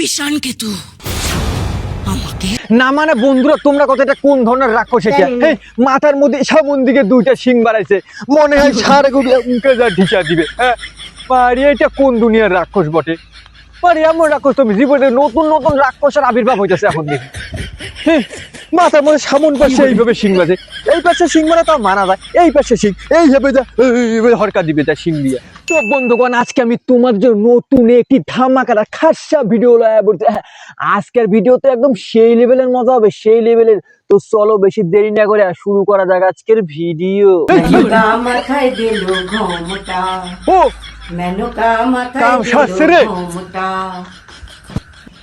বিষাণ কেতু। আমাকে না মানে বন্ধুরা তোমরা কত এটা কোন ধরনের এই মাথার মধ্যে সামন দিকে দুইটা শিং বাড়াইছে। মনে হয় সারগুলো উঠে যা ঢিকা দিবে। হ্যাঁ পারি এটা কোন দুনিয়ার রাক্ষস বটে? পারি এমন রাক্ষস তুমি জীবনে নতুন নতুন রাক্ষসের আবির্ভাব হইতেছে এখন দেখি। হ্যাঁ, মাথার মধ্যে সামন পাশে এইভাবে শিং বাজে। এই পাশে শিং মানে তাও মারা যায়। এই পাশে শিং এই ভাবে যা এইভাবে হরকা দিবে যা শিং দিয়ে। তো বন্ধুগণ আজকে আমি তোমার জন্য নতুন একটি ধামাকাটা খাসা ভিডিও লয়া বলতে হ্যাঁ, আজকের ভিডিও তো একদম সেই লেভেলের মজা হবে সেই লেভেলের তো চলো বেশি দেরি না করে শুরু করা যাক আজকের ভিডিও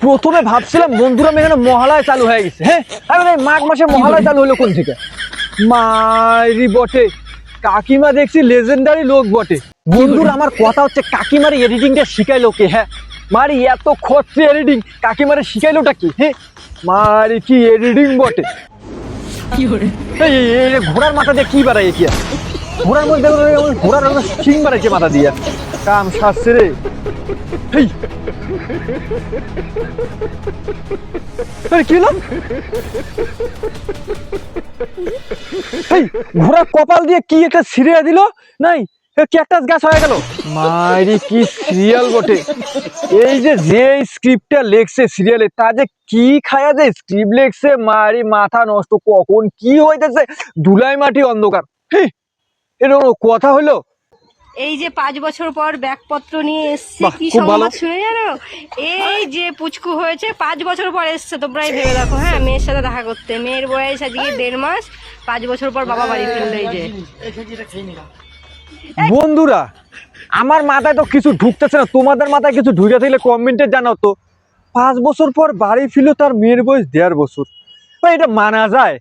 প্রথমে ভাবছিলাম বন্ধুরা আমি এখানে মহালয় চালু হয়ে গেছে। হ্যাঁ মাঘ মাসে মহালয় চালু হলো কোন থেকে? মারি বটে। কাকিমা দেখছি লেজেন্ডারি লোক বটে। বন্ধুরা আমার কথা হচ্ছে কাকিমার এডিটিংটা শিখাইলো কে? হ্যাঁ। মারি এত খরচে এডিটিং কাকিমারে শিখাইলোটা কি? হ্যাঁ। মারি কি এডিটিং বটে? ঘোড়ার মাথা দিয়ে কি বাড়াই কি? ঘোড়ার মধ্যে ঘোড়ার শিং বাড়াইছে মাথা দিয়া। কাম সারছে রে। ঘোড়ার কপাল দিয়ে কি একটা ছিঁড়ে দিল? নাই। ক্যাকটাস গাছ হয়ে গেল। মারি কি সিরিয়াল বটে। এই যে যে স্ক্রিপ্টটা লেখছে সিরিয়ালে তা যে কি খায়া যায় স্ক্রিপ্ট লেখছে মারি মাথা নষ্ট কখন কি হইতেছে ধুলাই মাটি অন্ধকার। এটা কথা হইল? এই যে পাঁচ বছর পর ব্যাগপত্র নিয়ে এসছে কি সংবাদ শুনে জানো? এই যে পুচকু হয়েছে পাঁচ বছর পর এসছে তোমরাই ভেবে দেখো হ্যাঁ? মেয়ের সাথে দেখা করতে। মেয়ের বয়স আজকে দেড় মাস পাঁচ বছর পর বাবা বাড়ি ফিরলো এই যে। বন্ধুরা আমার মাথায় তো কিছু ঢুকতেছে না। তোমাদের মাথায় কিছু ঢুকে থাকলে কমেন্টে জানাও তো। পাঁচ বছর পর বাড়ি ফিরলো তার মেয়ের বয়স দেড় বছর। ভাই এটা মানা যায়।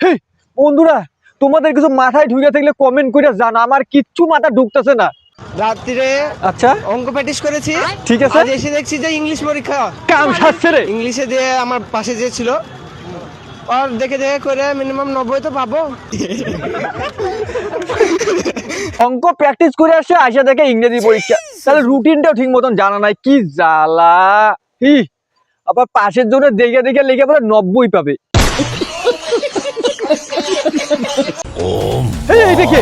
হে বন্ধুরা তোমাদের কিছু মাথায় ঢুকে থাকলে কমেন্ট করে জানো আমার কিচ্ছু মাথা ঢুকতেছে না। রাত্রিরে আচ্ছা। অঙ্ক প্র্যাকটিস করেছি। ঠিক আছে। আজ এসে দেখছি যে ইংলিশ পরীক্ষা। কাম সারছে রে। ইংলিশে দিয়ে আমার পাশে যে ছিল আর দেখে দেখে করে মিনিমাম নব্বই তো পাবো। অঙ্ক প্র্যাকটিস করে আসে আসে দেখে ইংরেজি পরীক্ষা। তাহলে রুটিনটাও ঠিক মতন জানা নাই। কি জ্বালা। হি। আবার পাশের জন্য দেখে দেখে লেগে পরে নব্বই পাবে। এই, এই দেখে।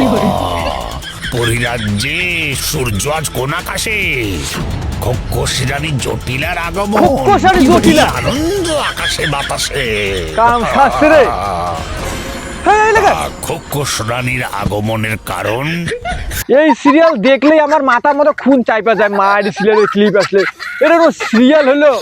পরিরাজ্যে সূর্য আজ কোন আকাশে? খোকসিরানি জটিলার আগমন। খোকসিরানি জটিলা? আনন্দ আকাশে বাতাসে। কাম সারছে রে। এই লেখা খোকস রানীর আগমনের কারণ? এই সিরিয়াল দেখলেই আমার মাথার মধ্যে খুন চাইপা যায় মায়ের সিরিয়ালের ক্লিপ আসলে। এটা কোনো সিরিয়াল হলো।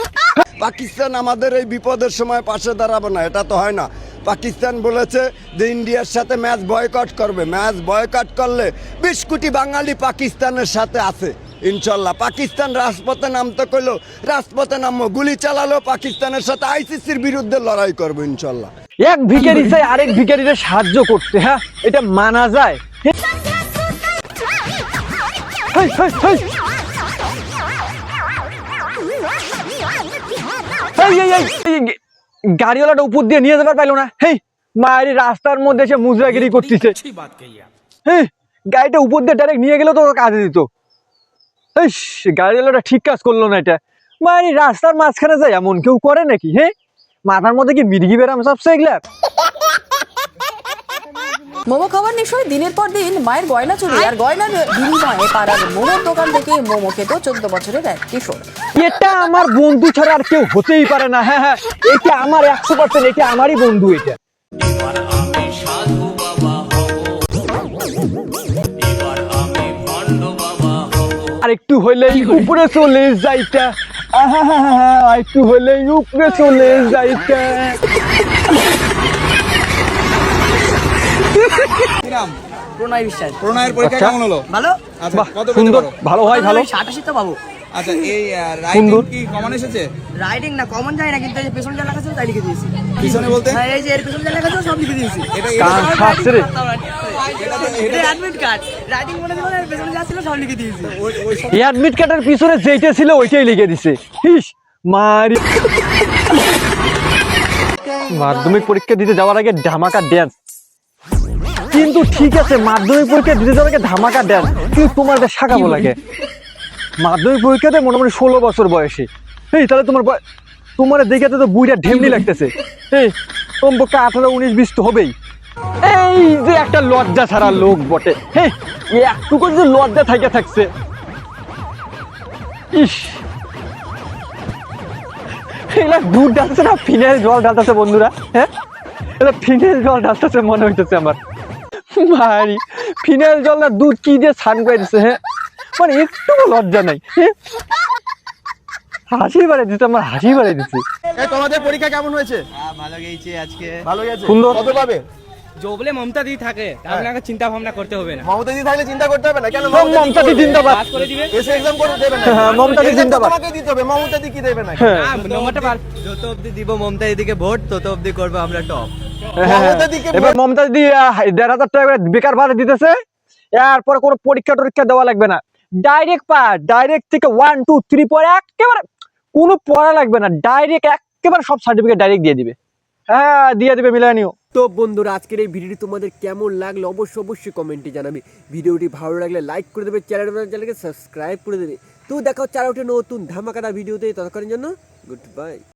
পাকিস্তান আমাদের এই বিপদের সময় পাশে দাঁড়াবে না এটা তো হয় না। পাকিস্তান বলেছে যে ইন্ডিয়ার সাথে ম্যাচ বয়কট করবে। ম্যাচ বয়কট করলে বিশ কোটি বাঙালি পাকিস্তানের সাথে আছে। ইনশাল্লাহ। পাকিস্তান রাজপথে নামতে কইলো রাজপথে নামবো গুলি চালালো পাকিস্তানের সাথে আইসিসির বিরুদ্ধে লড়াই করব ইনশাল্লাহ। এক ভিখারি চাই আরেক ভিখারিকে সাহায্য করতে হ্যাঁ? এটা মানা যায়। গাড়িওয়ালাটা উপর দিয়ে নিয়ে যাবার পাইলো না। হেই মায়ের রাস্তার মধ্যে সে মুজরাগিরি করতেছে। হ্যাঁ গাড়িটা উপর দিয়ে ডাইরেক্ট নিয়ে গেলে তো ওর কাজে দিত। গাড়িওয়ালাটা ঠিক কাজ করল না এটা। মানে রাস্তার মাঝখানে যায় এমন কেউ করে নাকি হ্যাঁ মাথার মধ্যে কি মির্গি বেরাম সবসে এগুলা? মোমো খাওয়ার নেশায় দিনের পর দিন মায়ের গয়না চুরি আর গয়নার বিনিময়ে পাড়ার মোমোর দোকান থেকে মোমো খেত চোদ্দ বছরের এক কিশোর। এটা আমার বন্ধু ছাড়া আর কেউ হতেই পারে না হ্যাঁ হ্যাঁ এটা আমার একশো পার্সেন্ট এটা আমারই বন্ধু এটা। একটু হইলেই উপরে চলে যাইতা। আহা একটু হইলেই উপরে চলে যাইতা। প্রণয় বিশ্বাস। প্রণয়ের পরীক্ষা আচ্ছা। কেমন হলো? ভালো? আচ্ছা কত সুন্দর। ভালো হয় ভালো। সাতাশি তো পাবো। আচ্ছা এই রাইডিং কি কমন এসেছে? রাইডিং না কমন যায় না কিন্তু এই যে পেছন যা লেখা ছিল তাই লিখে দিয়েছি। পিছনে বলতে? হ্যাঁ এই যে এর পেছন যা লেখা ছিল সব লিখে দিয়েছি। এটা কান এটা অ্যাডমিট কার্ড রাইডিং মনে দিল এর পেছনে যা ছিল সব লিখে দিয়েছি। এই অ্যাডমিট কার্ডের পিছনে যেইটা ছিল ওইটাই লিখে দিছে। ইস মারি। মাধ্যমিক পরীক্ষা দিতে যাওয়ার আগে ধামাকা ড্যান্স কিন্তু ঠিক আছে মাধ্যমিক পরীক্ষা দিতে যাওয়ার আগে ধামাকা ড্যান্স কিন্তু তোমার শাখাবো লাগে। মাধ্যমিক পরীক্ষাতে মোটামুটি ষোলো বছর বয়সে। এই তাহলে তোমার তোমার দেখে তো বুড়িটা ঢেমনি লাগতেছে। এই কমপক্ষে আঠারো উনিশ বিশ তো হবেই। এই যে একটা লজ্জা ছাড়া লোক বটে। হ্যাঁ একটুকু যে লজ্জা থাকে থাকছে। ইস। এগুলা দুধ ডালছে না ফিনাইল জল ডালতেছে বন্ধুরা হ্যাঁ? এটা ফিনাইল জল ডালতেছে মনে হইতেছে আমার। ভাই ফিনাইল জল না দুধ কি দিয়ে স্নান করে দিচ্ছে হ্যাঁ? মানে একটু লজ্জা নাই। হাসি দিচ্ছে আমার হাসি দিচ্ছে তোমাদের পরীক্ষা কেমন হয়েছে? ভালো গেছে আজকে। ভালো গেছে? সুন্দর। কত পাবে? বেকার হ্যাঁ, হ্যাঁ। হ্যাঁ, ভাড়া দিতেছে। এরপরে কোনো পরীক্ষা টরীক্ষা দেওয়া লাগবে না। ডাইরেক্ট পাস ডাইরেক্ট থেকে ওয়ান টু থ্রি পরে একেবারে কোনো পড়া লাগবে না। ডাইরেক্ট একেবারে সব সার্টিফিকেট ডাইরেক্ট দিয়ে দিবে। হ্যাঁ দিয়ে দিবে মিলানিও তো বন্ধুরা, আজকের এই ভিডিওটি তোমাদের কেমন লাগল অবশ্যই অবশ্যই কমেন্টে জানাবে। ভিডিওটি ভালো লাগলে লাইক করে দেবে চ্যানেল চ্যানেলকে সাবস্ক্রাইব করে দেবে। তো দেখা একটা নতুন ধামাকাটা ভিডিওতে, ততক্ষণের জন্য গুড বাই